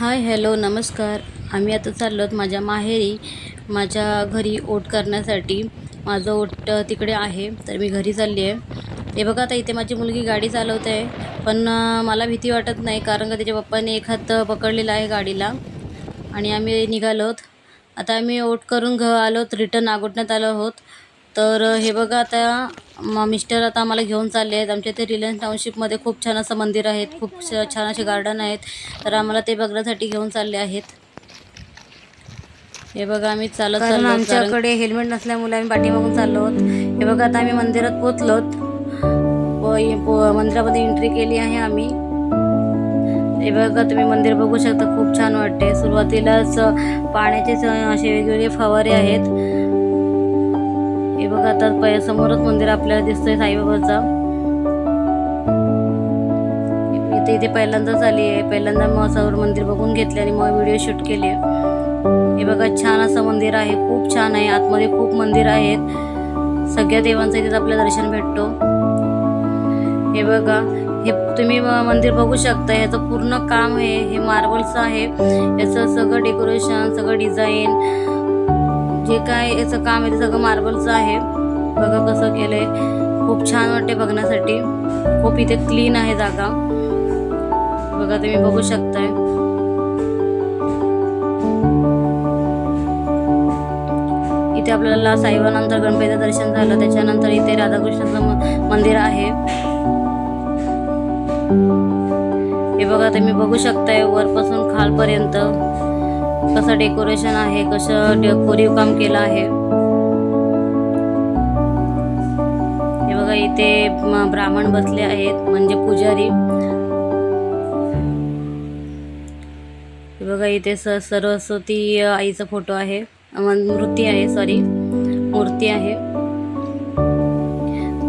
Hi hello नमस्कार. आम्ही आता चाललो आहोत माझ्या माहेरी माझ्या घरी ओट करण्यासाठी. माझं ओट तिकडे आहे तर मी घरी चालली आहे. हे बघा आता इथे माझी मुलगी गाडी चालवत आहे पण मला भीती वाटत नाही कारण का तिच्या पप्पाने एक हात पकडलेला आहे गाडीला. आणि आम्ही निघालोत आता आम्ही ओट करून घ आलोत रिटर्न आगोटण्यात आलो आहोत. तर हे बघा आता म मिस्टर आता आम्हाला घेऊन चालले आहेत. आमच्या इथे रिलायन्स टाउनशिपमध्ये खूप छान असं मंदिर आहेत. खूप छान असे गार्डन आहेत. तर आम्हाला ते बघण्यासाठी घेऊन चालले आहेत. हे बघा आम्ही चालत चाललो. आमच्याकडे हेल्मेट नसल्यामुळे आम्ही पाठीमागून चाललो आहोत. हे बघा आता आम्ही मंदिरात पोचलोत मंदिरामध्ये एंट्री केली आहे आम्ही. हे बघा तुम्ही मंदिर बघू शकता. खूप छान वाटते सुरुवातीलाच पाण्याचे असे वेगवेगळे फवारे आहेत. हे बघा आता पै समोरच मंदिर आपल्याला दिसतंय साईबाबाचं. इथे इथे पहिल्यांदाच आली आहे. पहिल्यांदा मसावर मंदिर बघून घेतले आणि मग व्हिडिओ शूट केले. हे बघा छान असं मंदिर आहे. खूप छान आहे. आतमध्ये खूप मंदिर आहेत. सगळ्या देवांचं इथे आपल्याला दर्शन भेटतो. हे बघा हे तुम्ही मंदिर बघू शकता. ह्याचं पूर्ण काम आहे. हे मार्बल्स आहे. याचं सगळं डेकोरेशन सगळं डिझाईन जे काय याचं काम आहे ते सगळं मार्बलचं आहे. बघा कसं केलंय. खूप छान वाटते बघण्यासाठी. खूप इथे क्लीन आहे जागा. बघा तुम्ही बघू शकताय. इथे आपल्याला साईबानंतर गणपतीचं दर्शन झालं. त्याच्यानंतर इथे राधाकृष्णाचं म- मंदिर आहे. हे बघा तुम्ही बघू शकताय वरपासून खालपर्यंत. कसं डेकोरेशन आहे कसं डे- कोरीव काम केलं आहे. हे बघा इथे ब्राह्मण बसले आहेत म्हणजे पुजारी. बघा इथे स सरस्वती आईचा फोटो आहे. मूर्ती आहे सॉरी मूर्ती आहे.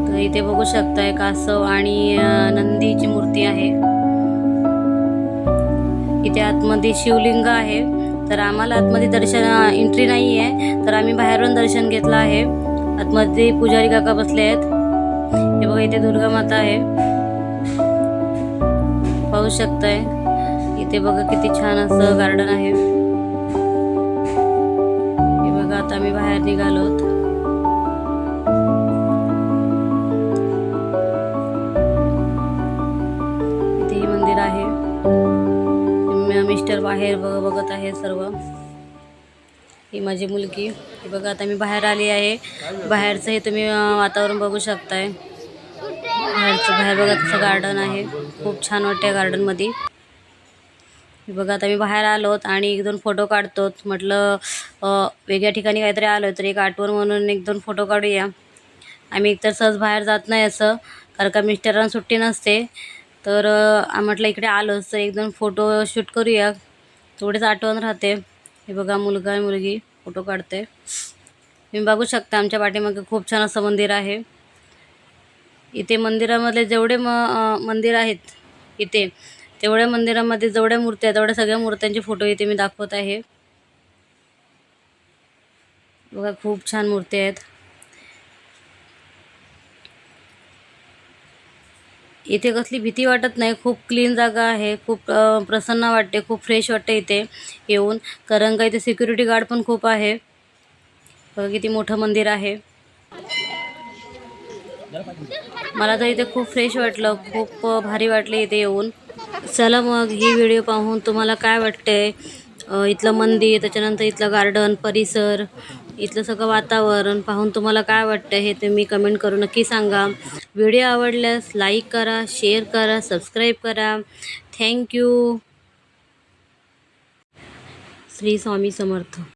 तर इथे बघू शकताय कासव आणि नंदीची मूर्ती आहे. इथे आतमध्ये शिवलिंग आहे. तर आम्हाला आतमध्ये दर्शन एंट्री नाही आहे तर आम्ही बाहेरून दर्शन घेतलं आहे. आतमध्ये पुजारी काका बसले आहेत. हे बघा इथे दुर्गा माता आहे. पाहू शकताय. इथे बघा किती छान असं गार्डन आहे. हे बघा आता आम्ही बाहेर निघालोत. म- बाहेर बघ बघत आहे सर्व. ही माझी मुलगी. ही बघा आता मी बाहेर आली आहे. बाहेरचं हे तुम्ही वातावरण बघू शकताय. बाहेरचं बाहेर बघा तसं गार्डन आहे. खूप छान वाटते गार्डनमध्ये बघा आता मी बाहेर आलोत आणि एक दोन फोटो काढतो म्हटलं वेगळ्या ठिकाणी काहीतरी आलो तर एक आठवण म्हणून एक दोन फोटो काढूया. आम्ही एकतर सहज बाहेर जात नाही असं कारण का मिस्टरांना सुट्टी नसते. तर म्हटलं इकडे आलोच तर एक दोन फोटो शूट करूया. तेवढेच आठवण राहते. हे बघा मुलगा आणि मुलगी फोटो काढते. तुम्ही बघू शकता आमच्या पाठीमागे खूप छान असं मंदिर आहे. इथे मंदिरामधले जेवढे म मंदिर आहेत इथे तेवढ्या मंदिरामध्ये जेवढ्या मूर्त्या आहेत तेवढ्या सगळ्या मूर्त्यांचे फोटो इथे मी दाखवत आहे. बघा खूप छान मूर्ती आहेत. इथे कसली भीती वाटत नाही. खूप क्लीन जागा आहे. खूप प्रसन्न वाटते. खूप फ्रेश वाटते इथे येऊन. कारण का इथे सिक्युरिटी गार्ड पण खूप आहे. बघा किती मोठं मंदिर आहे. मला तर इथे खूप फ्रेश वाटलं. खूप भारी वाटले इथे येऊन. चला मग ही व्हिडिओ पाहून तुम्हाला काय वाटते इथलं मंदिर त्याच्यानंतर इथलं गार्डन परिसर. इथलं सगळं वातावरण पाहून तुम्हाला काय वाटतं हे तुम्ही कमेंट करून नक्की सांगा. व्हिडिओ आवडल्यास लाईक करा शेअर करा सबस्क्राईब करा. Thank you Shri Swami Samarth.